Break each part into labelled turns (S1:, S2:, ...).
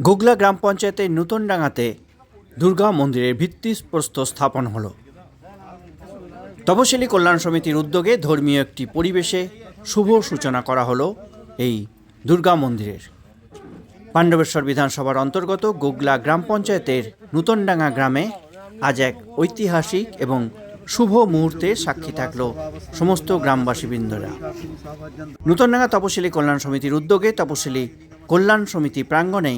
S1: গুগলা গ্রাম পঞ্চায়েতের নূতনডাঙ্গাতে দুর্গা মন্দিরের ভিত্তিপ্রস্তর স্থাপন হলো। তপশিলি কল্যাণ সমিতির উদ্যোগে ধর্মীয় একটি পরিবেশে শুভ সূচনা করা হলো এই দুর্গা মন্দিরের। পাণ্ডবেশ্বর বিধানসভার অন্তর্গত গোগলা গ্রাম পঞ্চায়েতের নূতনডাঙ্গা গ্রামে আজ এক ঐতিহাসিক এবং শুভ মুহূর্তে সাক্ষী থাকল সমস্ত গ্রামবাসীবৃন্দরা। নূতনডাঙ্গা তপশিলি কল্যাণ সমিতির উদ্যোগে তপশিলি কল্যাণ সমিতি প্রাঙ্গণে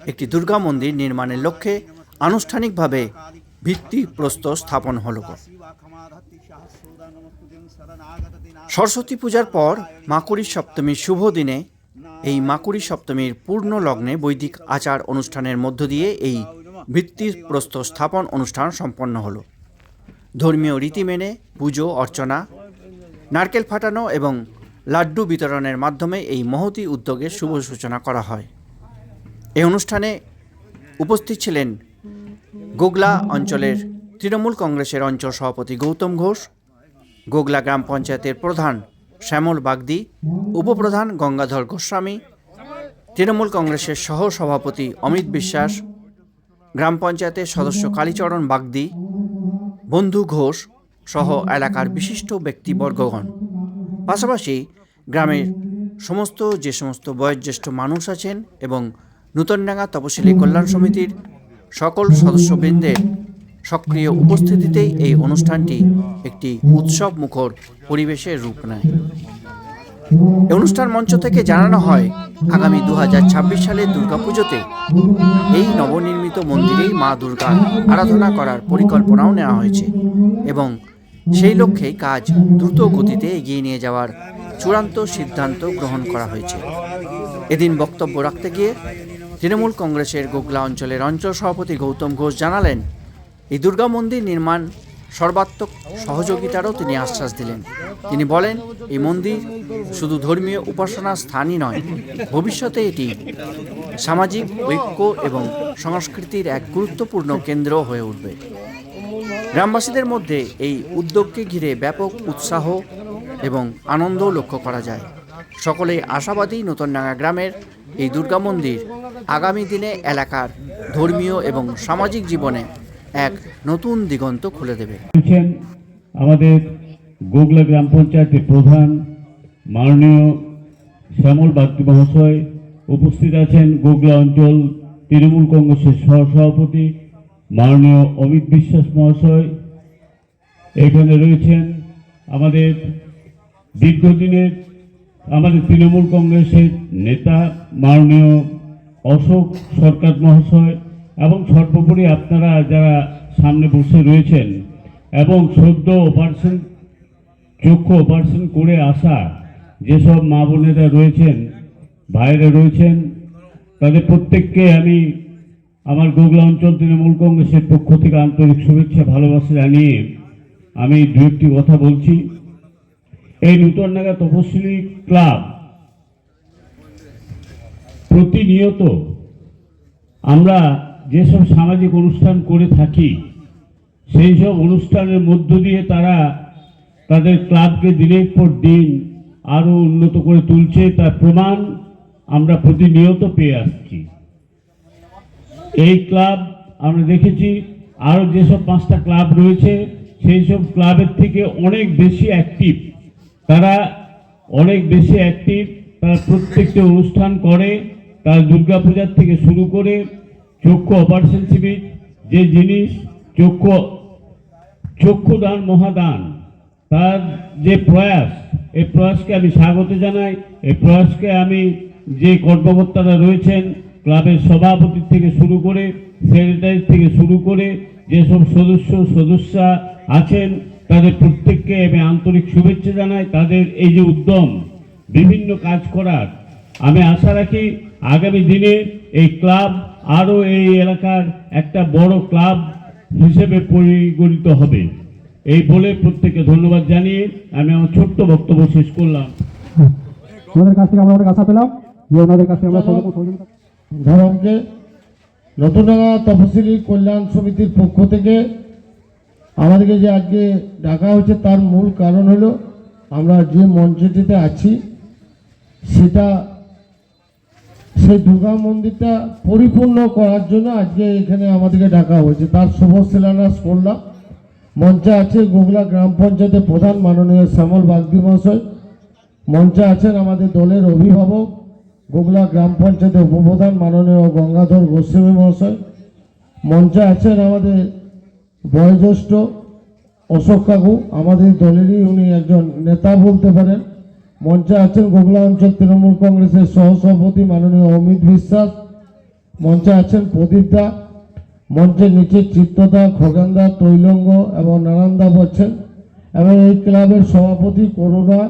S1: একটি দুর্গা মন্দির নির্মাণের লক্ষ্যে আনুষ্ঠানিকভাবে ভিত্তিপ্রস্তর স্থাপন হল। সরস্বতী পূজার পর মাকুড়ি সপ্তমীর শুভ দিনে এই মাকুড়ি সপ্তমীর পূর্ণ লগ্নে বৈদিক আচার অনুষ্ঠানের মধ্য দিয়ে এই ভিত্তিপ্রস্তর স্থাপন অনুষ্ঠান সম্পন্ন হলো। ধর্মীয় রীতি মেনে, পুজো, অর্চনা, নারকেল ফাটানো এবং লাড্ডু বিতরণের মাধ্যমে এই মহতি উদ্যোগের শুভ সূচনা করা হয়। এই অনুষ্ঠানে উপস্থিত ছিলেন গোগলা অঞ্চলের তৃণমূল কংগ্রেসের অঞ্চল সভাপতি গৌতম ঘোষ, গোগলা গ্রাম পঞ্চায়েতের প্রধান শ্যামল বাগদি, উপপ্রধান গঙ্গাধর গোস্বামী, তৃণমূল কংগ্রেসের সহ সভাপতি অমিত বিশ্বাস, গ্রাম পঞ্চায়েতের সদস্য কালীচরণ বাগদি বন্ধু ঘোষ সহ এলাকার বিশিষ্ট ব্যক্তিবর্গগণ। পাশাপাশি গ্রামের সমস্ত যে সমস্ত বয়োজ্যেষ্ঠ মানুষ আছেন এবং নূতনডাঙ্গা তপশিলি কল্যাণ সমিতির সকল সদস্যবৃন্দের সক্রিয় উপস্থিতিতেই এই অনুষ্ঠানটি একটি উৎসব মুখর পরিবেশের রূপ নেয়। অনুষ্ঠান মঞ্চ থেকে জানানো হয়, আগামী দু সালের দুর্গাপুজোতে এই নবনির্মিত মন্দিরেই মা দুর্গার আরাধনা করার পরিকল্পনাও নেওয়া হয়েছে এবং সেই লক্ষ্যেই কাজ দ্রুত গতিতে এগিয়ে নিয়ে যাওয়ার চূড়ান্ত সিদ্ধান্ত গ্রহণ করা হয়েছে। এদিন বক্তব্য রাখতে গিয়ে তৃণমূল কংগ্রেসের গোগলা অঞ্চলের অঞ্চল সভাপতি গৌতম ঘোষ জানালেন, এই দুর্গা মন্দির নির্মাণ সর্বাত্মক সহযোগিতারও তিনি আশ্বাস দিলেন। তিনি বলেন, এই মন্দির শুধু ধর্মীয় উপাসনার স্থানই নয়, ভবিষ্যতে এটি সামাজিক, ঐক্য এবং সংস্কৃতির এক গুরুত্বপূর্ণ কেন্দ্র হয়ে উঠবে। গ্রামবাসীদের মধ্যে এই উদ্যোগকে ঘিরে ব্যাপক উৎসাহ এবং আনন্দও লক্ষ্য করা যায়। সকলেই আশাবাদী নতুন নতুনডাঙ্গা গ্রামের এই দুর্গা মন্দির আগামী দিনে এলাকার ধর্মীয় এবং সামাজিক জীবনে এক নতুন দিগন্ত খুলে দেবে।
S2: আমাদের গোগলা গ্রাম পঞ্চায়েতের প্রধান মাননীয় শ্যামল বাগদি মহাশয়। উপস্থিত আছেন গোগলা অঞ্চল তৃণমূল কংগ্রেসের সহসভাপতি মাননীয় অমিত বিশ্বাস মহাশয়। এখানে রয়েছেন আমাদের দীর্ঘদিনের আমাদের তৃণমূল কংগ্রেসের নেতা মাননীয় অশোক সরকার মহাশয়। এবং সর্বোপরি আপনারা যারা সামনে বসে রয়েছেন এবং সদ্য অপারেশন চক্ষু অপারেশন করে আসা যেসব মা বোনেরা রয়েছেন ভাইরা রয়েছেন, তাদের প্রত্যেককে আমি আমার গোগলা অঞ্চল তৃণমূল কংগ্রেসের পক্ষ থেকে আন্তরিক শুভেচ্ছা, ভালোবাসা জানিয়ে আমি দু একটি কথা বলছি। এই নূতন নাগা তপশিলি ক্লাব প্রতিনিয়ত আমরা যেসব সামাজিক অনুষ্ঠান করে থাকি, সেই সব অনুষ্ঠানের মধ্য দিয়ে তারা তাদের ক্লাবকে দিনের পর দিন আরও উন্নত করে তুলছে, তার প্রমাণ আমরা প্রতিনিয়ত পেয়ে আসছি। এই ক্লাব আমরা দেখেছি আরও যেসব পাঁচটা ক্লাব রয়েছে, সেই সব ক্লাবের থেকে অনেক বেশি অ্যাক্টিভ তারা অনেক বেশি অ্যাক্টিভ তারা প্রত্যেকটি অনুষ্ঠান করে, তারা দুর্গাপূজার থেকে শুরু করে চক্ষু অপারেশন শিবির যে জিনিস চক্ষু, চক্ষুদান মহাদান, তার যে প্রয়াস এই প্রয়াসকে আমি স্বাগত জানাই এই প্রয়াসকে আমি যে কর্মকর্তারা রয়েছেন, ক্লাবের সভাপতি থেকে শুরু করে, সেক্রেটারি থেকে শুরু করে, যেসব সদস্য, সদস্যা আছেন, তাদের প্রত্যেককে আমি আন্তরিক শুভেচ্ছা জানাই, তাদের এই যে উদ্যম, বিভিন্ন কাজ করার, আমি আশা রাখি আগামী দিনে এই ক্লাব আরও এই এলাকার একটা বড় ক্লাব হিসেবে পরিগণিত হবে। এই বলে প্রত্যেককে ধন্যবাদ জানিয়ে আমি আমার ছোট্ট বক্তব্য শেষ করলাম।
S3: ওনাদের কাছ থেকে আমরা অনেক আশা পেলাম যে ওনাদের কাছ থেকে আমরা
S4: ধরমকে নতুনডাঙ্গা তফসিলি কল্যাণ সমিতির পক্ষ থেকে আমাদেরকে যে আজকে ডাকা হয়েছে তার মূল কারণ হলো আমরা যে মঞ্চটিতে আছি সেটা সেই দুর্গা মন্দিরটা পরিপূর্ণ করার জন্য আজকে এখানে আমাদেরকে ডাকা হয়েছে। তার শুভ শিলান্যাস করলাম। মঞ্চে আছে গোগলা গ্রাম পঞ্চায়েতের প্রধান মাননীয় শ্যামল বাগদি মহাশয়। মঞ্চে আছেন আমাদের দলের অভিভাবক গোগলা গ্রাম পঞ্চায়েতের উপপ্রধান মাননীয় গঙ্গাধর গোস্বামী মহাশয়। মঞ্চে আছেন আমাদের বয়োজ্যেষ্ঠ অশোক কাকু, আমাদের দলেরই উনি একজন নেতা বলতে পারেন। মঞ্চে আছেন গোগলা অঞ্চল তৃণমূল কংগ্রেসের সহসভাপতি মাননীয় অমিত বিশ্বাস। মঞ্চে আছেন প্রদীপ দা। মঞ্চের নিচে চিত্তদা খগেনদা তৈলঙ্গ এবং নারায়ণদা বলছেন এবং এই ক্লাবের সভাপতি করুণা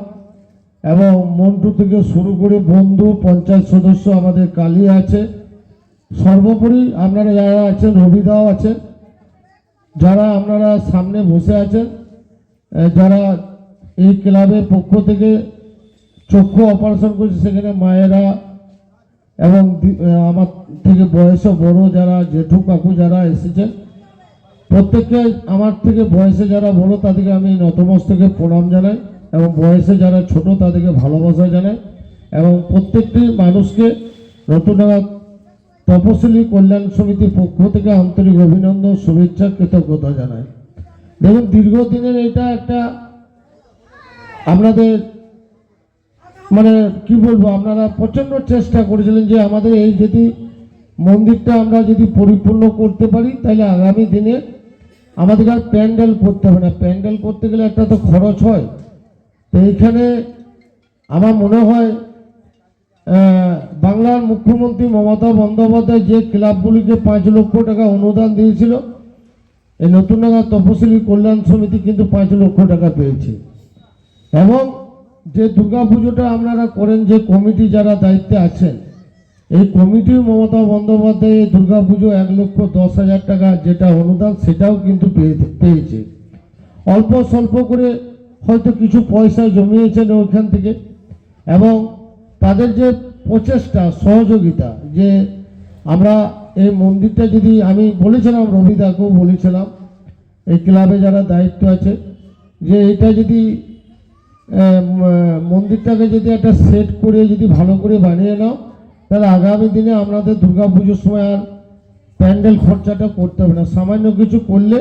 S4: এবং মন্টু থেকে শুরু করে বন্ধু, পঞ্চায়েত সদস্য আমাদের কালী আছে। সর্বোপরি আপনারা যারা আছেন, রবিদাও আছেন, যারা আপনারা সামনে বসে আছেন যারা এই ক্লাবের পক্ষ থেকে চক্ষু অপারেশন করছে সেখানে মায়েরা এবং আমার থেকে বয়সে বড় যারা, জেঠু কাকু যারা এসেছেন, প্রত্যেককে আমার থেকে বয়সে যারা বড় তাদেরকে আমি নতমস্তকে প্রণাম জানাই এবং বয়সে যারা ছোট তাদেরকে ভালোবাসা জানাই এবং প্রত্যেকটি মানুষকে নতুনডাঙ্গা তপশিলি কল্যাণ সমিতির পক্ষ থেকে আন্তরিক অভিনন্দন, শুভেচ্ছা, কৃতজ্ঞতা জানাই। দেখুন, দীর্ঘদিনের এটা একটা আপনাদের মানে কি বলব, আপনারা প্রচণ্ড চেষ্টা করেছিলেন যে আমাদের এই যদি মন্দিরটা আমরা যদি পরিপূর্ণ করতে পারি, তাহলে আগামী দিনে আমাদের আর প্যান্ডেল করতে হবে না। প্যান্ডেল করতে গেলে একটা তো খরচ হয়। তো এইখানে আমার মনে হয় বাংলার মুখ্যমন্ত্রী মমতা বন্দ্যোপাধ্যায় যে ক্লাবগুলিকে পাঁচ লক্ষ টাকা অনুদান দিয়েছিল, এই নতুন তপশিলি কল্যাণ সমিতি কিন্তু পাঁচ লক্ষ টাকা পেয়েছে। এবং যে দুর্গা পুজোটা আপনারা করেন, যে কমিটি যারা দায়িত্বে আছেন, এই কমিটি মমতা বন্দ্যোপাধ্যায় এই দুর্গা পুজো এক লক্ষ দশ হাজার টাকা যেটা অনুদান, সেটাও কিন্তু পেয়ে- পেয়েছে। অল্প স্বল্প করে হয়তো কিছু পয়সা জমিয়েছেন ওইখান থেকে, এবং তাদের যে প্রচেষ্টা, সহযোগিতা, যে আমরা এই মন্দিরটা যদি আমি বলেছিলাম রবিদাকেও বলেছিলাম, এই ক্লাবে যারা দায়িত্ব আছে, যে এটা যদি মন্দিরটাকে যদি একটা সেট করে যদি ভালো করে বানিয়ে নাও, তাহলে আগামী দিনে আমাদের পুজোর সময় আর প্যান্ডেল খরচাটা করতে হবে না। সামান্য কিছু করলে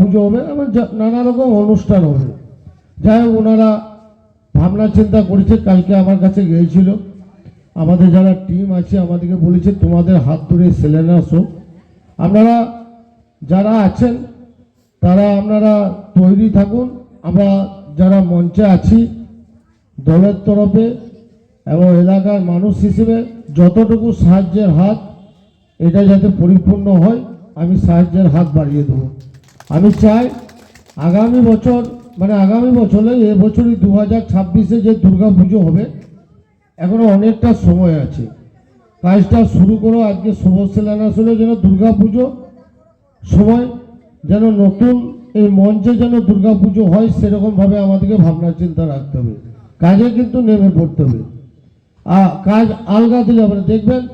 S4: পুজো হবে এবং নানা রকম অনুষ্ঠান হবে। যাই হোক, ওনারা ভাবনা চিন্তা করেছে, কালকে আমার কাছে গিয়েছিল। আমাদের যারা টিম আছে, আমাদেরকে বলেছে, তোমাদের হাত ধরে সেলেন আসো আপনারা যারা আছেন, তারা আপনারা তৈরি থাকুন। আমরা যারা মঞ্চে আছি, দলের তরফে এবং এলাকার মানুষ হিসেবে যতটুকু সাহায্যের হাত, এটা যাতে পরিপূর্ণ হয়, আমি সাহায্যের হাত বাড়িয়ে দেবো। আমি চাই আগামী বছর মানে আগামী বছরে, এ বছরই দু হাজার ছাব্বিশে যে দুর্গা পুজো হবে, এখনও অনেকটা সময় আছে। কাজটা শুরু করো, আজকে শুভ শিলান্যাস হলো যেন দুর্গা পুজো সময় যেন নতুন এই মঞ্চে যেন দুর্গা পুজো হয় সেরকমভাবে আমাদেরকে ভাবনা চিন্তা রাখতে হবে। কাজে কিন্তু নেমে পড়তে হবে। আর কাজ আলগা দিলে না। দেখবেন,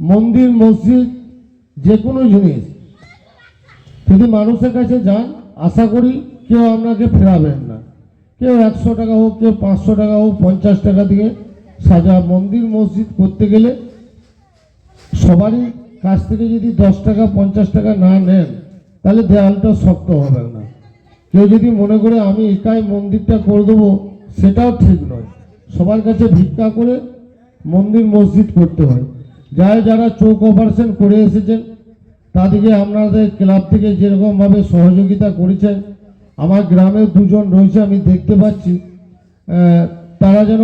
S4: মন্দির, মসজিদ যে কোনো জিনিস, যদি মানুষের কাছে যান, আশা করি কেউ আপনাকে ফেরাবেন না। কেউ একশো টাকা হোক, কেউ পাঁচশো টাকা হোক, পঞ্চাশ টাকা দিয়ে সাজা মন্দির, মসজিদ করতে গেলে সবারই কাছ থেকে যদি দশ টাকা, পঞ্চাশ টাকা না নেন তাহলে দেয়ালটা শক্ত হবে না। কেউ যদি মনে করে আমি একাই মন্দিরটা করে দেবো, সেটাও ঠিক নয়। সবার কাছে ভিক্ষা করে মন্দির মসজিদ করতে হয়। যারা যারা চোখ অপারেশন করে এসেছেন, তাদেরকে আপনাদের ক্লাব থেকে যেরকমভাবে সহযোগিতা করেছেন, আমার গ্রামে দুজন রয়েছে, আমি দেখতে পাচ্ছি। তারা যেন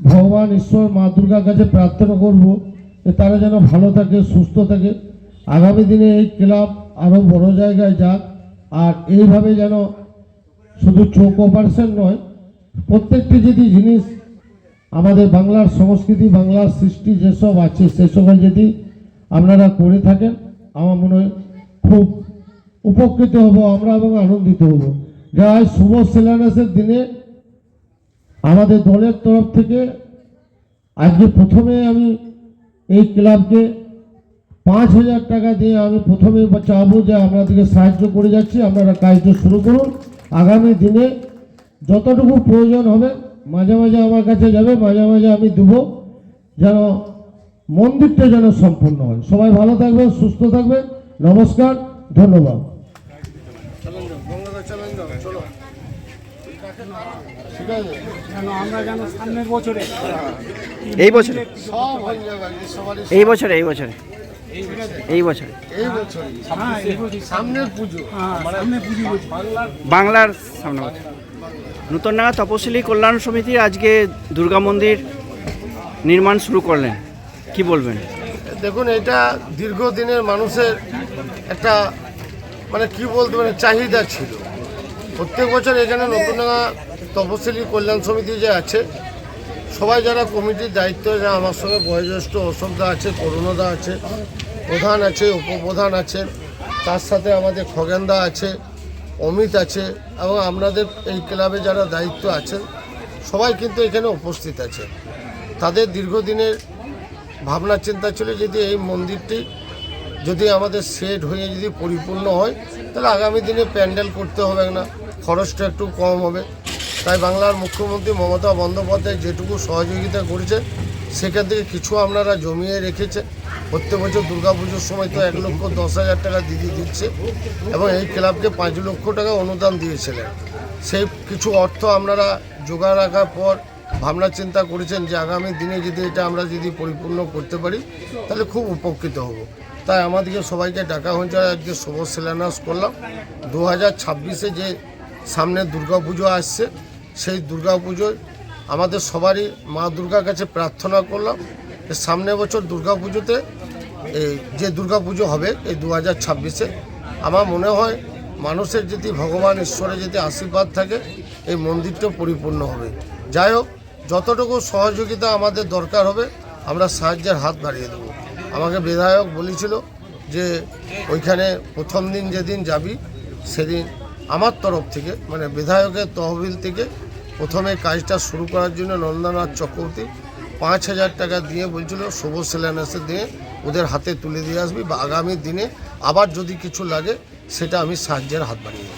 S4: ভগবান ঈশ্বর মা দুর্গার কাছে প্রার্থনা করব তারা যেন ভালো থাকে, সুস্থ থাকে। আগামী দিনে এই ক্লাব আরও বড় জায়গায় যাক। আর এইভাবে যেন শুধু চোখ অপারেশন নয়, প্রত্যেকটি যদি জিনিস আমাদের বাংলার সংস্কৃতি, বাংলার সৃষ্টি যেসব আছে সেসবের যদি আপনারা করে থাকেন, আমার মনে হয় খুব উপকৃত হব আমরা এবং আনন্দিত হব। যাই শুভ শিলান্যাসের দিনে আমাদের দলের তরফ থেকে আজকে প্রথমে আমি এই ক্লাবকে পাঁচ হাজার টাকা দিয়ে আমি প্রথমে চাবো যে আপনাদেরকে সাহায্য করে যাচ্ছি আপনারা কাজটা শুরু করুন। আগামী দিনে
S5: যতটুকু প্রয়োজন হবে মাঝে মাঝে আমার কাছে যাবে মাঝে মাঝে আমি দেবো যেন মন্দিরটা যেন সম্পূর্ণ হয়। সবাই ভালো থাকবে সুস্থ থাকবে নমস্কার ধন্যবাদ।
S1: এই বছরে? এই বছরে এই বছরে। এই বছরে।
S5: সামনের পুজো।
S1: বাংলার সামনে বছর। নূতনডাঙ্গা তপশিলি কল্যাণ সমিতি আজকে দুর্গা মন্দির নির্মাণ শুরু করলেন। কি বলবেন?
S4: দেখুন এটা দীর্ঘদিনের মানুষের একটা মানে কি বলতে মানে চাহিদা ছিল। প্রত্যেক বছর এখানে নতুন তপশিলি কল্যাণ সমিতি যে আছে সবাই যারা কমিটির দায়িত্ব যে আমার সঙ্গে বয়োজ্যেষ্ঠ অশোকদা আছে, করুণদা আছে, প্রধান আছে, উপপ্রধান আছেন তার সাথে আমাদের খগেনদা আছে, অমিত আছে, এবং আপনাদের এই ক্লাবে যারা দায়িত্ব আছেন সবাই কিন্তু এখানে উপস্থিত আছে। তাদের দীর্ঘদিনের ভাবনা, চিন্তা ছিল যদি এই মন্দিরটি যদি আমাদের সেট হয়ে যদি পরিপূর্ণ হয়, তাহলে আগামী দিনে প্যান্ডেল করতে হবে না, খরচটা একটু কম হবে। তাই বাংলার মুখ্যমন্ত্রী মমতা বন্দ্যোপাধ্যায় যেটুকু সহযোগিতা করেছে, সেখান থেকে কিছু আপনারা জমিয়ে রেখেছে। প্রত্যেক বছর দুর্গাপুজোর সময় তো এক লক্ষ দশ হাজার টাকা দিদি দিচ্ছে এবং এই ক্লাবকে পাঁচ লক্ষ টাকা অনুদান দিয়েছিলেন। সেই কিছু অর্থ আপনারা জোগাড় রাখার পর ভাবনা চিন্তা করেছেন যে আগামী দিনে যদি এটা আমরা যদি পরিপূর্ণ করতে পারি, তাহলে খুব উপকৃত হব। তাই আমাদেরকে সবাইকে ডাকা হয়েছে। আজকে শুভ শিলান্যাস করলাম। দু হাজার ছাব্বিশে যে সামনে দুর্গাপুজো আসছে সেই দুর্গা পুজোয় আমাদের সবারই মা দুর্গার কাছে প্রার্থনা করলাম সামনে বছর দুর্গা পুজোতে এই যে দুর্গা পুজো হবে এই দু হাজার ছাব্বিশে, আমার মনে হয় মানুষের যদি ভগবান ঈশ্বরের যদি আশীর্বাদ থাকে, এই মন্দিরটা পরিপূর্ণ হবে। যাই হোক, যতটুকু সহযোগিতা আমাদের দরকার হবে, আমরা সাহায্যের হাত বাড়িয়ে দেবো। আমাকে বিধায়ক বলেছিল যে ওইখানে প্রথম দিন যেদিন যাবি, সেদিন আমার তরফ থেকে মানে বিধায়কের তহবিল থেকে প্রথমে কাজটা শুরু করার জন্য নন্দনাথ চক্রবর্তী পাঁচ হাজার টাকা দিয়ে বলছিল শুভ সেলানাসে দিয়ে ওদের হাতে তুলে দিয়ে আসবি বা আগামী দিনে আবার যদি কিছু লাগে, সেটা আমি সাহায্যের হাত দেবো।